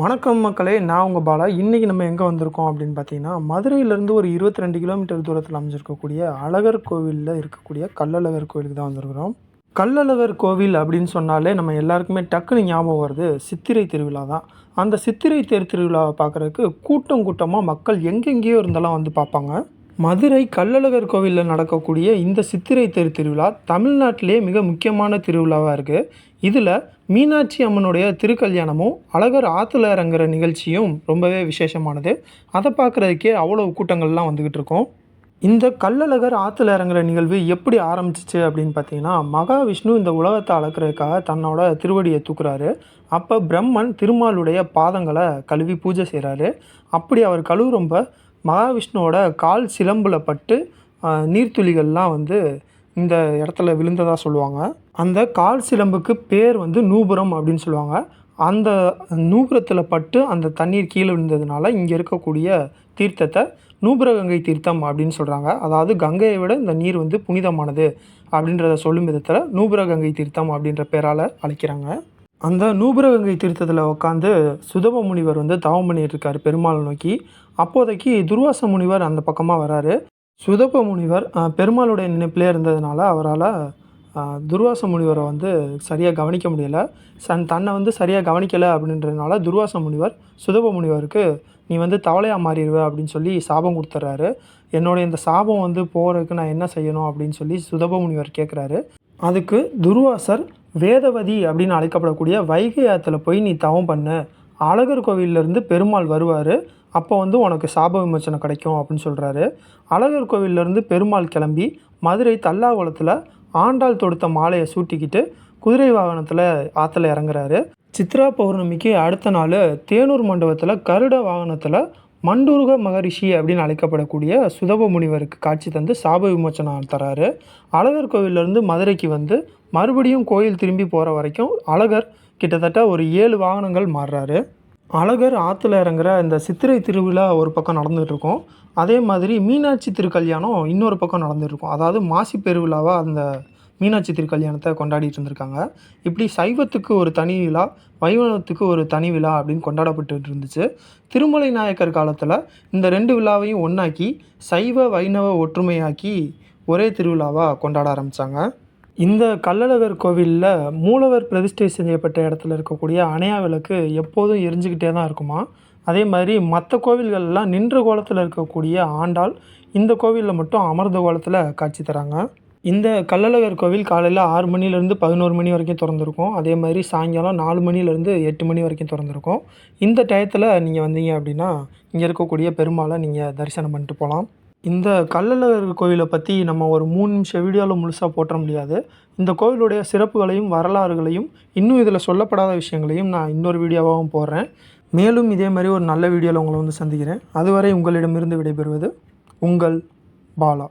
வணக்கம் மக்களே நான் உங்கள் பாலா. இன்றைக்கி நம்ம எங்கே வந்திருக்கோம் அப்படின்னு பார்த்தீங்கன்னா மதுரையிலேருந்து ஒரு இருபத்தி ரெண்டு கிலோமீட்டர் தூரத்தில் அமைஞ்சிருக்கக்கூடிய அழகர் கோவிலில் இருக்கக்கூடிய கல்லழகர் கோவிலுக்கு தான் வந்திருக்கிறோம். கல்லழகர் கோவில் அப்படின்னு சொன்னாலே நம்ம எல்லாருக்குமே டக்குன்னு ஞாபகம் வருது சித்திரை திருவிழா தான். அந்த சித்திரை தேர் திருவிழாவை பார்க்குறதுக்கு கூட்டம் கூட்டமாக மக்கள் எங்கெங்கேயோ இருந்தாலும் வந்து பார்ப்பாங்க. மதுரை கள்ளழகர் கோவிலில் நடக்கக்கூடிய இந்த சித்திரை தேர் திருவிழா தமிழ்நாட்டிலே மிக முக்கியமான திருவிழாவாக இருக்குது இதில் மீனாட்சி அம்மனுடைய திருக்கல்யாணமும் அழகர் ஆற்றுல இறங்குற நிகழ்ச்சியும் ரொம்பவே விசேஷமானது. அதை பார்க்குறதுக்கே அவ்வளோ கூட்டங்கள்லாம் வந்துக்கிட்டு இருக்கோம். இந்த கள்ளழகர் ஆற்றுல இறங்குற நிகழ்வு எப்படி ஆரம்பிச்சிச்சு அப்படின்னு பார்த்தீங்கன்னா மகாவிஷ்ணு இந்த உலகத்தை அளக்கிறதுக்காக தன்னோட திருவடியை தூக்குறாரு. அப்போ பிரம்மன் திருமாலுடைய பாதங்களை கழுவி பூஜை செய்கிறாரு அப்படி அவர் கழுவுறம்ப மகாவிஷ்ணுவோட கால் சிலம்பில் பட்டு நீர்த்துளிகள்லாம் வந்து இந்த இடத்துல விழுந்ததாக சொல்லுவாங்க. அந்த கால் சிலம்புக்கு பேர் வந்து நூபுரம் அப்படின்னு சொல்லுவாங்க. அந்த நூபுரத்தில் பட்டு அந்த தண்ணீர் கீழே விழுந்ததுனால இங்கே இருக்கக்கூடிய தீர்த்தத்தை நூபுரகங்கை தீர்த்தம் அப்படின்னு சொல்கிறாங்க அதாவது கங்கையை விட இந்த நீர் வந்து புனிதமானது அப்படின்றத சொல்லும் விதத்தில் நூபுரகங்கை தீர்த்தம் அப்படின்ற பேரால் அழைக்கிறாங்க. அந்த நூபுரகங்கை தீர்த்தத்தில் உட்காந்து சுதப முனிவர் வந்து தவம் பண்ணிட்டு இருக்காரு பெருமாளை நோக்கி. அப்போதைக்கு துர்வாச முனிவர் அந்த பக்கமாக வராரு. சுதப முனிவர் பெருமாளுடைய நினைப்பிலே இருந்ததுனால அவரால் துர்வாச முனிவரை வந்து சரியாக கவனிக்க முடியலை. சன் தன்னை வந்து சரியாக கவனிக்கலை அப்படின்றதுனால துர்வாச முனிவர் சுதப முனிவருக்கு நீ வந்து தவளையாக மாறிடுவ அப்படின்னு சொல்லி சாபம் கொடுத்துட்றாரு என்னுடைய இந்த சாபம் வந்து போகிறதுக்கு நான் என்ன செய்யணும் அப்படின்னு சொல்லி சுதப முனிவர் கேட்குறாரு அதுக்கு துர்வாசர் வேதவதி அப்படின்னு அழைக்கப்படக்கூடிய வைகை ஆற்றுல போய் நீ தவம் பண்ணு. அழகர் கோவில்லேருந்து பெருமாள் வருவார். அப்போ வந்து உனக்கு சாப விமோச்சனம் கிடைக்கும் அப்படின்னு சொல்கிறாரு அழகர் கோவில்லேருந்து பெருமாள் கிளம்பி மதுரை தல்லாகுளத்தில் ஆண்டாள் தொடுத்த மாலையை சூட்டிக்கிட்டு குதிரை வாகனத்தில் ஆற்றுல இறங்குறாரு. சித்ரா பௌர்ணமிக்கு அடுத்த நாள் தேனூர் மண்டபத்தில் கருட வாகனத்தில் மண்டூர்க மகரிஷி அப்படின்னு அழைக்கப்படக்கூடிய சுதப முனிவருக்கு காட்சி தந்து சாப விமோச்சனம் தராரு. அழகர் கோவில்லேருந்து மதுரைக்கு வந்து மறுபடியும் கோயில் திரும்பி போகிற வரைக்கும் அழகர் கிட்டத்தட்ட ஒரு ஏழு வாகனங்கள் மாறுறாரு. அழகர் ஆற்றுல இறங்குற இந்த சித்திரை திருவிழா ஒரு பக்கம் நடந்துகிட்டு இருக்கும் அதே மாதிரி மீனாட்சி திருக்கல்யாணம் இன்னொரு பக்கம் நடந்துகிட்டு இருக்கும் அதாவது மாசி பெருவிழாவாக அந்த மீனாட்சி திருக்கல்யாணத்தை கொண்டாடிட்டு இருந்திருக்காங்க. இப்படி சைவத்துக்கு ஒரு தனி விழா வைணவத்துக்கு ஒரு தனி விழா அப்படின்னு கொண்டாடப்பட்டு இருந்துச்சு. திருமலை நாயக்கர் காலத்தில் இந்த ரெண்டு விழாவையும் ஒன்றாக்கி சைவ வைணவ ஒற்றுமையாக்கி ஒரே திருவிழாவாக கொண்டாட ஆரம்பித்தாங்க இந்த கள்ளழகர் கோவிலில் மூலவர் பிரதிஷ்டை செய்யப்பட்ட இடத்துல இருக்கக்கூடிய அணையா விளக்கு எப்போதும் எரிஞ்சுக்கிட்டே தான் இருக்குமா? அதே மாதிரி மற்ற கோவில்கள்லாம் நின்ற கோலத்தில் இருக்கக்கூடிய ஆண்டாள் இந்த கோவிலில் மட்டும் அமர்ந்த கோலத்தில் காட்சி தராங்க. இந்த கள்ளழகர் கோவில் காலையில் ஆறு மணிலேருந்து பதினோரு மணி வரைக்கும் திறந்துருக்கும். அதே மாதிரி சாயங்காலம் நாலு மணிலேருந்து எட்டு மணி வரைக்கும் திறந்துருக்கும். இந்த டயத்தில் நீங்கள் வந்தீங்க அப்படின்னா இங்கே இருக்கக்கூடிய பெருமாளை நீங்கள் தரிசனம் பண்ணிட்டு போகலாம் இந்த கள்ளழகர் கோவிலை பற்றி நம்ம ஒரு மூணு நிமிஷம் வீடியோவில் முழுசாக போட்டுற முடியாது. இந்த கோவிலுடைய சிறப்புகளையும் வரலாறுகளையும் இன்னும் இதில் சொல்லப்படாத விஷயங்களையும் நான் இன்னொரு வீடியோவாகவும் போடுறேன். மேலும் இதே மாதிரி ஒரு நல்ல வீடியோவில் உங்களை வந்து சந்திக்கிறேன். அதுவரை உங்களிடமிருந்து விடைபெறுவது உங்கள் பாலா.